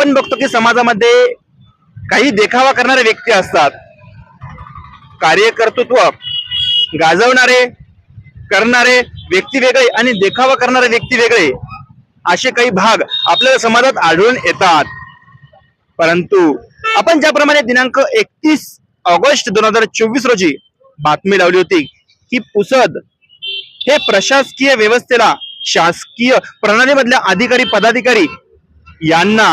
आपण बघतो की समाजामध्ये काही देखावा करणारे व्यक्ती असतात. कार्यकर्तृत्व गाजवणारे करणारे व्यक्ती वेगळे आणि देखावा करणारे व्यक्ती वेगळे असे काही भाग आपल्याला समाजात आढळून येतात. परंतु आपण ज्याप्रमाणे दिनांक एकतीस ऑगस्ट दोन हजार चोवीस रोजी बातमी लावली होती की पुसद हे प्रशासकीय व्यवस्थेला शासकीय प्रणालीमधल्या अधिकारी पदाधिकारी यांना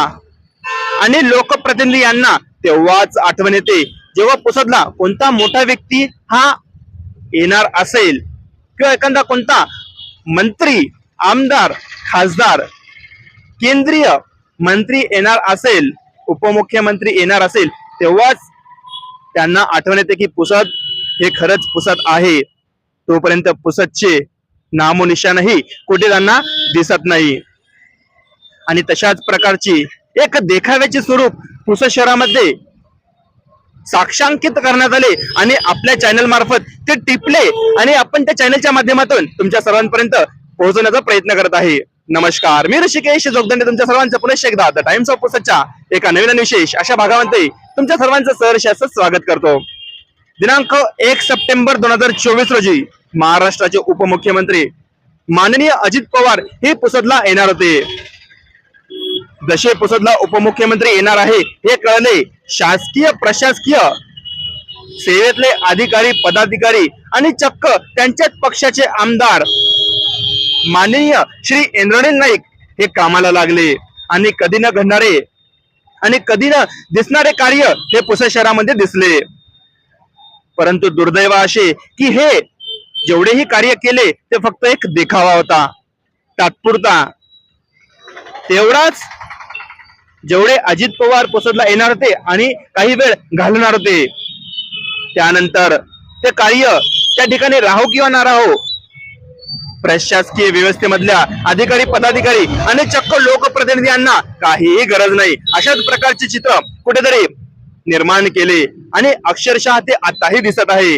आणि लोकप्रतिनिधी यांना तेव्हाच आठवण येते. जेव्हा पुसदला कोणता मोठा व्यक्ती हा येणार असेल किंवा एखादा कोणता मंत्री आमदार खासदार केंद्रीय मंत्री येणार असेल उपमुख्यमंत्री येणार असेल तेव्हाच त्यांना आठवण येते की पुसद हे खरंच पुसत आहे. तोपर्यंत पुसदचे नामोनिशाणही कुठे त्यांना दिसत नाही. आणि तशाच प्रकारची एक देखाव्याचे स्वरूप पुसद शहरामध्ये साक्षांकित करण्यात आले आणि आपल्या चॅनल मार्फत ते टिपले आणि आपण त्या चॅनलच्या माध्यमातून तुमच्या सर्वांपर्यंत पोहोचवण्याचा प्रयत्न करत आहे. नमस्कार मी ऋषिकेश जोगदंडे तुमच्या सर्वांचं पुनश्च एकदा द टाइम्स ऑफ पुसदच्या एका नवीन विशेष अशा भागामध्ये तुमच्या सर्वांचं सहर्ष असं स्वागत करतो. दिनांक एक सप्टेंबर दोन हजार चोवीस रोजी महाराष्ट्राचे उपमुख्यमंत्री माननीय अजित पवार हे पुसदला येणार होते. जसे पुसदला उपमुख्यमंत्री येणार आहे हे कळले शासकीय प्रशासकीय सेवेतले अधिकारी पदाधिकारी आणि चक्क त्यांच्याच पक्षाचे आमदार माननीय श्री इंद्रणील नाईक हे कामाला लागले. आणि कधी न घडणारे आणि कधी न दिसणारे कार्य हे पुसद शहरामध्ये दिसले. परंतु दुर्दैव असे की हे जेवढेही कार्य केले ते फक्त एक देखावा होता. तात्पुरता. तेवढाच जेवढे अजित पवार पुसदला येणार होते आणि काही वेळ घालणार होते. त्यानंतर ते कार्य त्या ठिकाणी राहो किंवा ना राहो प्रशासकीय व्यवस्थेमधल्या अधिकारी पदाधिकारी आणि चक्क लोकप्रतिनिधींना काहीही गरज नाही. अशाच प्रकारचे चित्र कुठेतरी निर्माण केले आणि अक्षरशः ते आताही दिसत आहे.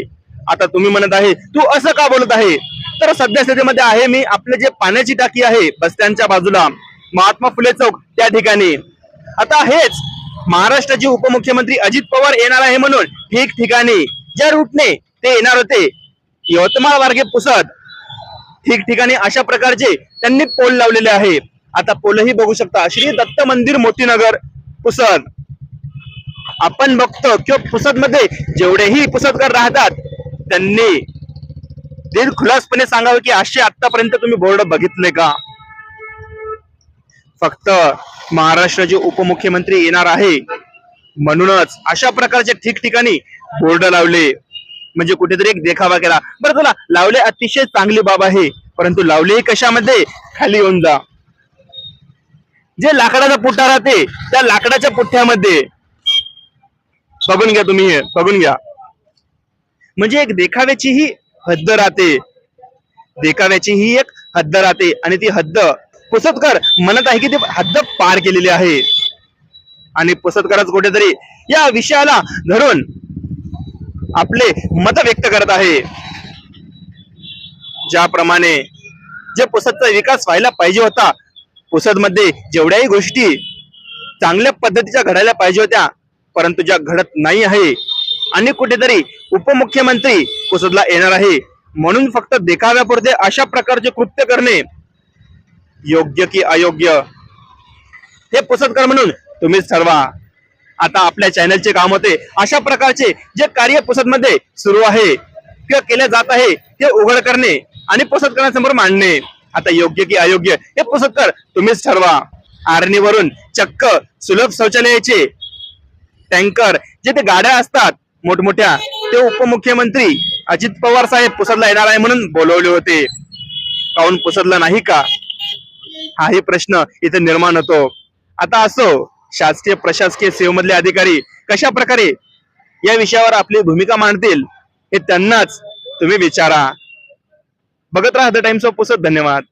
आता तुम्ही म्हणत आहे तू असं का बोलत आहे? तर सध्या स्थितीमध्ये आहे मी. आपले जे पाण्याची टाकी आहे बस्त्यांच्या बाजूला महात्मा फुले चौक त्या ठिकाणी. आता हेच महाराष्ट्राचे उपमुख्यमंत्री अजित पवार येणार आहे म्हणून ठिकठिकाणी ज्या रूटने ते येणार होते यवतमाळ मार्गे पुसत ठिकठिकाणी अशा प्रकारचे त्यांनी पोल लावलेले आहे. आता पोलही बघू शकता. श्री दत्त मंदिर मोतीनगर पुसद. आपण बघतो किंवा पुसदमध्ये जेवढेही पुसदकर राहतात त्यांनी दिल खुलासपणे सांगावं की असे आतापर्यंत तुम्ही बोर्ड बघितले का? फक्त महाराष्ट्राचे उपमुख्यमंत्री येणार आहे. म्हणूनच अशा प्रकारचे ठिकठिकाणी बोर्ड लावले. म्हणजे कुठेतरी एक देखावा केला. बरं चला लावले अतिशय चांगली बाब आहे. परंतु लावले कशामध्ये? खाली येऊन जा. जे लाकडाचा पुठ्ठा राहते त्या लाकडाच्या पुठ्ठ्यामध्ये. बघून घ्या तुम्ही हे, बघून घ्या. म्हणजे एक देखाव्याची ही हद्द राहते. देखाव्याची ही एक हद्द राहते. आणि ती हद्द पुसतकर म्हणत आहे की ती हद्द पार केलेली आहे. आणि पुसतकरच कुठेतरी या विषयाला धरून आपले मत व्यक्त करत आहे. ज्याप्रमाणे जे पुसदचा विकास व्हायला पाहिजे होता पुसदमध्ये जेवढ्याही गोष्टी चांगल्या पद्धतीच्या घडायला पाहिजे होत्या परंतु ज्या घडत नाही आहे आणि कुठेतरी उपमुख्यमंत्री पुसदला येणार आहे म्हणून फक्त देखाव्यापुरते अशा प्रकारचे कृत्य करणे योग्य की अयोग्य? हे पुसदकर म्हणून तुम्हीच ठरवा आता आपल्या चॅनलचे काम होते. अशा प्रकारचे जे कार्य पुसदमध्ये सुरू आहे किंवा केले जात आहे ते उघड करणे आणि पुसदकरांसमोर मांडणे. आता योग्य की अयोग्य हे पुसदकर तुम्हीच ठरवा आरणीवरून चक्क सुलभ शौचालयाचे टँकर जे ते गाड्या असतात मोठमोठ्या ते उपमुख्यमंत्री अजित पवार साहेब पुसदला येणार आहे म्हणून बोलवले होते. काहून पुसदला नाही का? हाही प्रश्न इथे निर्माण होतो. आता असो शासकीय प्रशासकीय सेवेमधले अधिकारी कशा प्रकारे या विषयावर आपली भूमिका मांडतील हे त्यांनाच तुम्ही विचारा. बघत राहा द टाइम्स ऑफ पुसत. धन्यवाद.